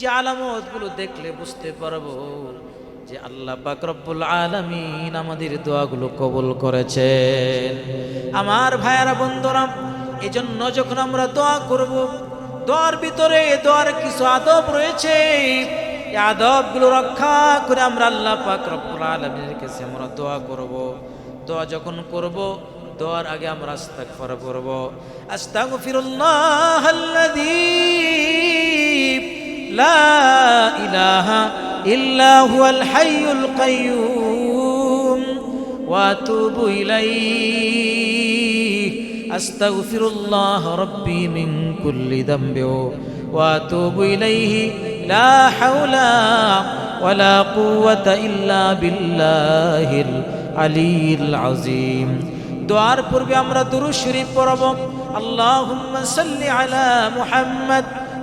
যে আলামতগুলো দেখলে বুঝতে পারব যে আল্লাহ রব্বুল আলামিন আমাদের দোয়াগুলো কবুল করেছেন। আমার ভাইয়ারা বন্ধুরা এই জন্য যখন আমরা দোয়া করব, দোয়ার ভিতরে দোয়ার কিছু আদব রয়েছে। আদবগুলো রক্ষা করে আমরা আল্লাহ রব্বুল আলামিনের কাছে আমরা দোয়া করব। দোয়া যখন করব, দোয়ার আগে আমরা আস্তাগফার করব আস্তাগফিরুল্লাহ আল্লাযী لا إله إلا هو الحي القيوم وأتوب إليه. أستغفر الله ربي من كل ذنب وأتوب إليه. لا حول ولا قوة إلا بالله العلي العظيم. دعار قرب أمر دروش شريف اللهم صل على محمد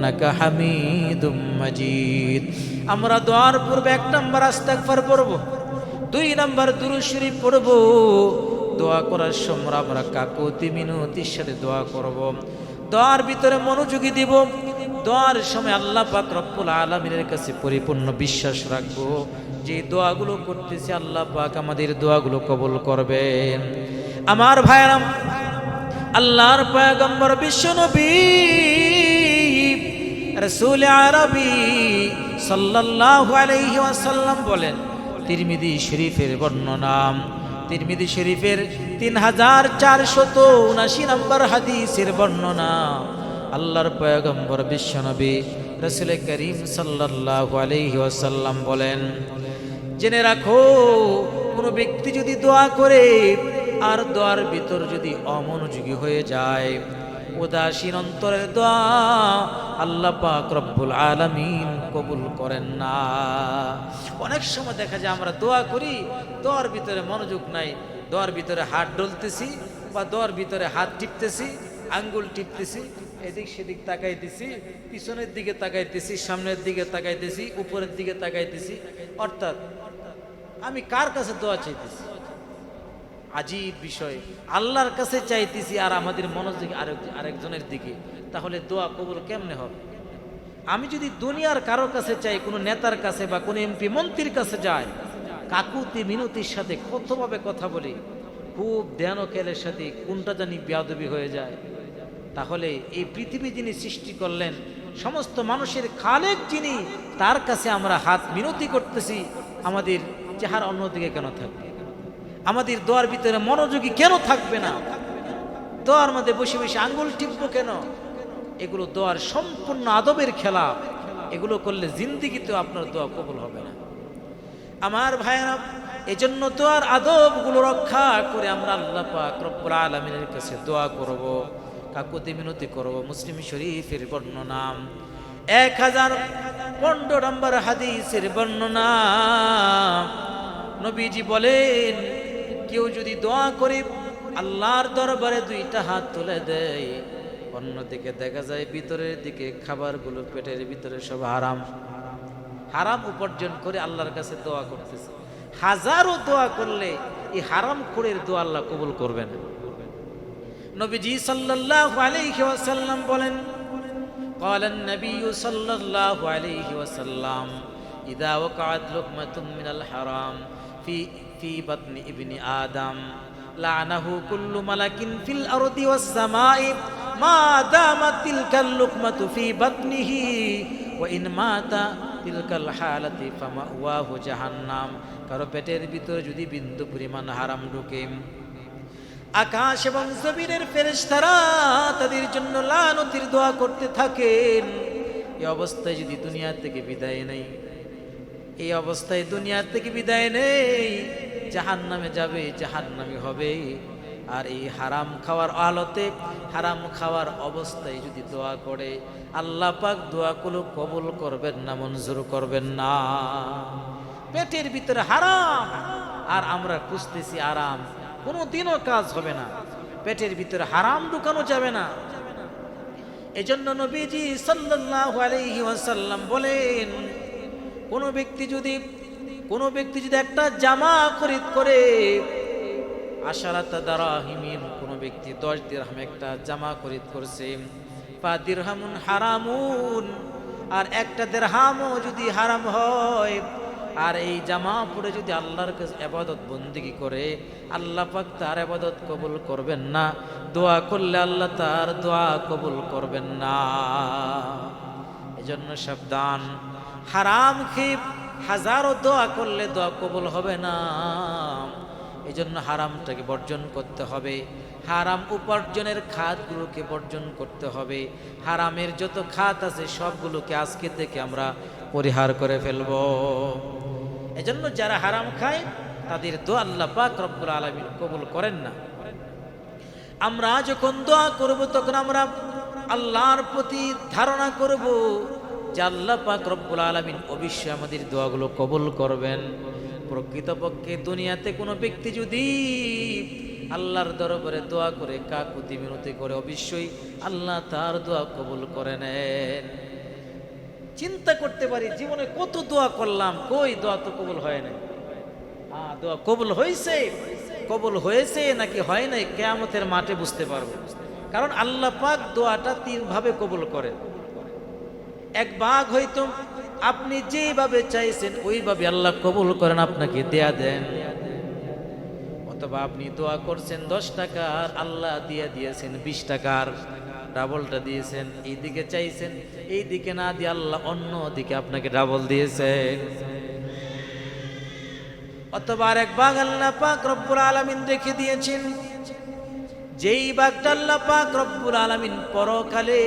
ইন্নাকা হামিদুম মাজিদ। আমরা দোয়ার পূর্বে এক নম্বর আসতে একবার পড়ব, দুই নম্বর দুরুশরী পড়ব। দোয়া করার সময় আমরা কাকুতি মিনতির সাথে দোয়া করব। দোয়ার ভিতরে মনোযোগী দিব। দোয়ার সময় আল্লাহ পাক রব্বুল আলমিনের কাছে পরিপূর্ণ বিশ্বাস রাখব। যে দোয়াগুলো করতেছি আল্লাহ পাক আমাদের দোয়াগুলো কবল করবেন। আমার ভাইরাম আল্লাহর পয়গম্বর বিশ্বনবী রসুল আরবি সাল্লাল্লাহু আলাইহি ওয়াসাল্লাম বলেন, তিরমিদি শরীফের বর্ণনা তিরমিদি শরীফের তিন হাজার চারশত উনাশি নম্বর হাদিসের বর্ণনা আল্লাহর পয়গম্বর বিশ্বনবী রসুল করিম সাল্লাল্লাহু আলাইহি ওয়াসাল্লাম বলেন, জেনে রাখো, কোনো ব্যক্তি যদি দোয়া করে, আর দোয়ার ভিতর যদি অমনোযোগী হয়ে যায় উদাসীন অন্তরের দোয়া আল্লাহ পাক রব্বুল আলামিন কবুল করেন না। অনেক সময় দেখা যায় আমরা দোয়া করি, দোয়ার ভিতরে মনোযোগ নাই, দোয়ার ভিতরে হাত ডলতেছি বা দোয়ার ভিতরে হাত টিপতেছি, আঙ্গুল টিপতেছি, এদিক সেদিক তাকাইতেছি, পিছনের দিকে তাকাইতেছি, সামনের দিকে তাকাইতেছি, উপরের দিকে তাকাইতেছি, অর্থাৎ আমি কার কাছে দোয়া চাইতেছি? আজীব বিষয়। আল্লাহর কাছে চাইতেছি আর আমাদের মনোযোগ আরেক, আরেকজনের দিকে। তাহলে দোয়া কবুল কেমনে হবে? আমি যদি দুনিয়ার কারোর কাছে চাই, কোনো নেতার কাছে বা কোনো এমপি মন্ত্রীর কাছে যাই, কাকুতি মিনতির সাথে কতভাবে কথা বলি, খুব ধ্যান খেলের সাথে কোনটা জানি বেয়াদবি হয়ে যায়। তাহলে এই পৃথিবী যিনি সৃষ্টি করলেন, সমস্ত মানুষের খালেক যিনি, তার কাছে আমরা হাত মিনতি করতেছি, আমাদের চেহারা অন্যদিকে কেন থাকবে? আমাদের দোয়ার ভিতরে মনোযোগী কেন থাকবে না? দোয়ার মধ্যে বসে বসে আঙ্গুল টিপবো কেন? এগুলো দোয়ার সম্পূর্ণ আদবের খেলা। এগুলো করলে জিন্দিগিতেও আপনার দোয়া কবুল হবে না। আমার ভাইয়েরা, এজন্য দোয়ার আদবগুলো রক্ষা করে আমরা আল্লাহ পাক আলমিনের কাছে দোয়া করব, কাকুতি মিনতি করব, মুসলিম শরীফের বর্ণনা এক হাজার পনেরো নম্বর হাদিসের বর্ণনা নবীজি বলেন কেউ যদি দোয়া করে আল্লাহর দরবারে দুইটা হাত তুলে দেয় অন্যদিকে দেখা যায় ভিতরের দিকে খাবারগুলো পেটের ভিতরে সব হারাম হারাম উপার্জন করে আল্লাহর কাছে দোয়া করতেছে হাজারো দোয়া করলে এই হারাম খুঁড়ের দোয়া আল্লাহ কবুল করবেন নবীজি সাল্লাল্লাহু আলাইহি ওয়াসাল্লাম বলেন قال النبي صلى الله عليه وسلم إذا وقعت لقمة من الحرام في ফি বাতনি ইবনি আদম। লানাহু কুল্লু মালাকিন ফিল আরদি ওয়াস সামাই। মা দামাত তিলকাল লুকমাতু ফি বাতনিহি। ওয়া ইন মাতা তিলকাল হালাতি কারও পেটের ভিতরে যদি বিন্দু পরিমাণ হারাম ঢুকে। আকাশ এবং জমিনের ফেরেশতারা তাদের জন্য লানতির দোয়া করতে থাকেন। এই অবস্থায় যদি দুনিয়া থেকে বিদায় নেই এই অবস্থায় দুনিয়া থেকে বিদায় নেই জাহান নামে যাবে জাহান নামে হবে। আর এই হারাম খাওয়ার আলোতে, হারাম খাওয়ার অবস্থায় যদি দোয়া করে, আল্লাহ পাক দোয়াগুলো কবুল করবেন না, মঞ্জুর করবেন না। পেটের ভিতরে হারাম, আর আমরা খুঁজতেছি আরাম। কোনো দিনও কাজ হবে না, পেটের ভিতরে হারাম ঢুকানো যাবে না। এজন্য নবীজি সাল্লাল্লাহু আলাইহি ওয়াসাল্লাম বলেন, কোন ব্যক্তি যদি কোন ব্যক্তি যদি একটা জামা খরিদ করে, আশারাতা দারাহিমিন, কোন ব্যক্তি দশ দিরহাম একটা জামা খরিদ করছে। পা দিরহামুন হারামুন, আর একটা দেড়হামও যদি হারাম হয়, আর এই জামা পরে যদি আল্লাহর কাছে আবাদত বন্দিগি করে, আল্লাহ পাক তার আবাদত কবুল করবেন না, দোয়া করলে আল্লাহ তার দোয়া কবুল করবেন না। এজন্য সাবধান। হারাম খেয়ে হাজারো দোয়া করলে দোয়া কবুল হবে না। এই জন্য হারামটাকে বর্জন করতে হবে। হারাম উপার্জনের খাতগুলোকে বর্জন করতে হবে। হারামের যত খাত আছে, সবগুলোকে আজকে থেকে আমরা পরিহার করে ফেলব। এজন্য যারা হারাম খায়, তাদের দোয়া আল্লাহ পাক রব্বুল আলমিন কবুল করেন না। আমরা যখন দোয়া করব, তখন আমরা আল্লাহর প্রতি ধারণা করব। আল্লাহ পাক রব্বুল আলমিন অবশ্যই আমাদের দোয়াগুলো কবুল করবেন। প্রকৃতপক্ষে দুনিয়াতে কোনো ব্যক্তি যদি আল্লাহর দরবারে দোয়া করে কাকুতি মিনতি করে, অবশ্যই আল্লাহ তার দোয়া কবুল করে নেন। চিন্তা করতে পারি, জীবনে কত দোয়া করলাম, কই দোয়া তো কবুল হয় নাই? হ্যাঁ দোয়া কবুল হয়েছে কবুল হয়েছে নাকি হয় নাই? কেয়ামতের মাঠে বুঝতে পারব। কারণ আল্লাহ পাক দোয়াটা তিনভাবে কবুল করেন। এক বাঘ হয়তো আপনি যেভাবে চাইছেন, ওইভাবে আল্লাহ কবুল করেন, আপনাকে দেয়া দেন। অথবা আপনি দোয়া করছেন, দশ টাকার আল্লাহ দিয়ে দিয়েছেন, বিশ টাকার ডাবলটা দিয়েছেন। এই দিকে চাইছেন এই দিকে না দিয়ে আল্লাহ অন্য দিকে আপনাকে ডাবল দিয়েছেন। অথবা আর এক বাঘ আল্লাহ পাক রব্বুল আলমিন রেখে দিয়েছেন, যেই বাঘটা আল্লাহ পাক রব্বুল আলমিন পরকালে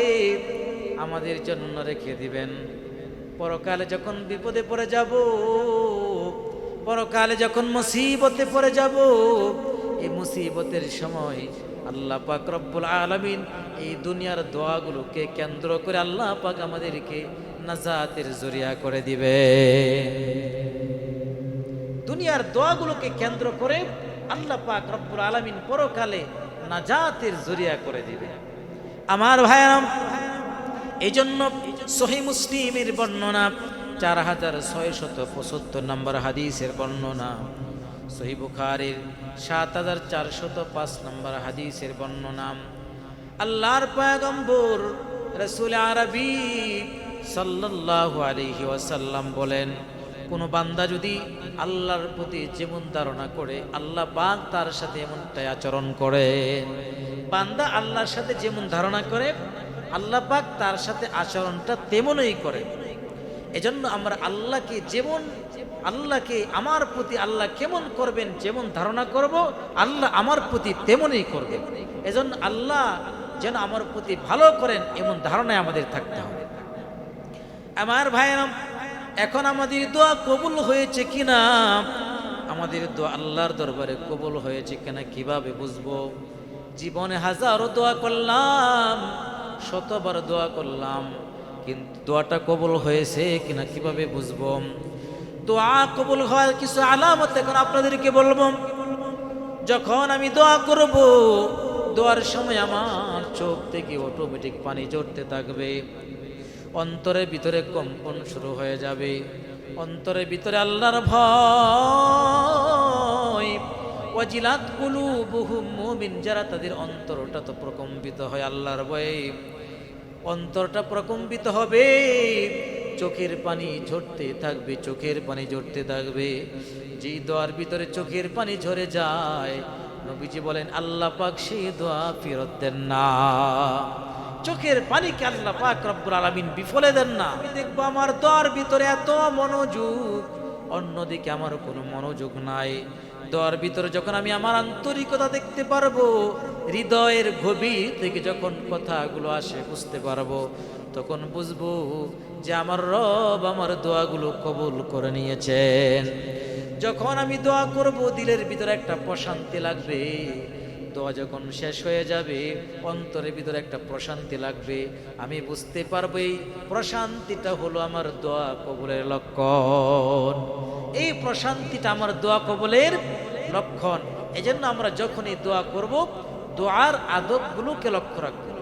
আমাদের জন্য রেখে দিবেন। পরকালে যখন বিপদে পড়ে যাব, পরকালে যখন মুসিবতে পড়ে যাব, এই মুসিবতের সময় আল্লাহ পাক রব্বুল আলমিন এই দুনিয়ার দোয়াগুলোকে কেন্দ্র করে আল্লাহ পাক আমাদেরকে নাজাতের জরিয়া করে দিবে দুনিয়ার দোয়াগুলোকে কেন্দ্র করে আল্লাহ পাক রব্বুল আলমিন পরকালে নাজাতের জরিয়া করে দিবে আমার ভাইরাম এই জন্য সহি মুসলিমের বর্ণনা চার হাজার ছয় শত পঁচাত্তর নম্বর হাদিসের বর্ণনা। সহি বুখারের সাত হাজার চারশত পাঁচ নম্বর হাদিসের বর্ণনা। আল্লাহর পয়গম্বর রসুল আরবি সাল্লাল্লাহু আলাইহি ওয়াসাল্লাম বলেন, কোনো বান্দা যদি আল্লাহর প্রতি যেমন ধারণা করে, আল্লাহ পাক তার সাথে এমনটাই আচরণ করে। বান্দা আল্লাহর সাথে যেমন ধারণা করে আল্লাহ পাক তার সাথে আচরণটা তেমনই করে। এজন্য আমরা আল্লাহকে যেমন, আল্লাহকে আমার প্রতি আল্লাহ কেমন করবেন, যেমন ধারণা করব, আল্লাহ আমার প্রতি তেমনই করবেন। এজন্য আল্লাহ যেন আমার প্রতি ভালো করেন, এমন ধারণায় আমাদের থাকতে হবে। আমার ভাইরাম এখন আমাদের দোয়া কবুল হয়েছে কিনা? আমাদের দোয়া আল্লাহর দরবারে কবুল হয়েছে কিনা, কীভাবে বুঝব? জীবনে হাজারো দোয়া করলাম। শতবার দোয়া করলাম, কিন্তু দোয়াটা কবল হয়েছে কিনা কীভাবে বুঝব? দোয়া কবল হওয়ার কিছু আলামত এখন আপনাদেরকে বলব। যখন আমি দোয়া করব, দোয়ার সময় আমার চোখ থেকে অটোমেটিক পানি জড়তে থাকবে। অন্তরের ভিতরে কম্পন শুরু হয়ে যাবে। অন্তরের ভিতরে আল্লাহর ভয়। ওয়াজিলাত কুলু বহু মুমিন, যারা তাদের অন্তরটা তো প্রকম্পিত হয় আল্লাহর ভয়ে। অন্তরটা প্রকম্পিত হবে। চোখের পানি ঝরতে থাকবে, চোখের পানি ঝরতে থাকবে। যেই দোয়ার ভিতরে চোখের পানি ঝরে যায়, নবীজি বলেন, আল্লাহ পাক সেই দোয়া ফেরত দেন না। চোখের পানিকে আল্লাহ পাক রব্বুল আলামিন বিফলে দেন না। আমি দেখব আমার দোয়ার ভিতরে এত মনোযোগ। অন্যদিকে আমার কোনো মনোযোগ নাই। দোয়ার ভিতরে যখন আমি আমার আন্তরিকতা দেখতে পারব, হৃদয়ের গভীর থেকে যখন কথাগুলো আসে বুঝতে পারব, তখন বুঝব যে আমার রব আমার দোয়াগুলো কবুল করে নিয়েছেন। যখন আমি দোয়া করব, দিলের ভিতরে একটা প্রশান্তি লাগবে। দোয়া যখন শেষ হয়ে যাবে, অন্তরের ভিতরে একটা প্রশান্তি লাগবে। আমি বুঝতে পারব এই প্রশান্তিটা হলো আমার দোয়া কবলের লক্ষণ। এই প্রশান্তিটা আমার দোয়া কবলের লক্ষণ। এজন্য আমরা যখনই দোয়া করব, দোয়ার আদবগুলোকে লক্ষ্য রাখব।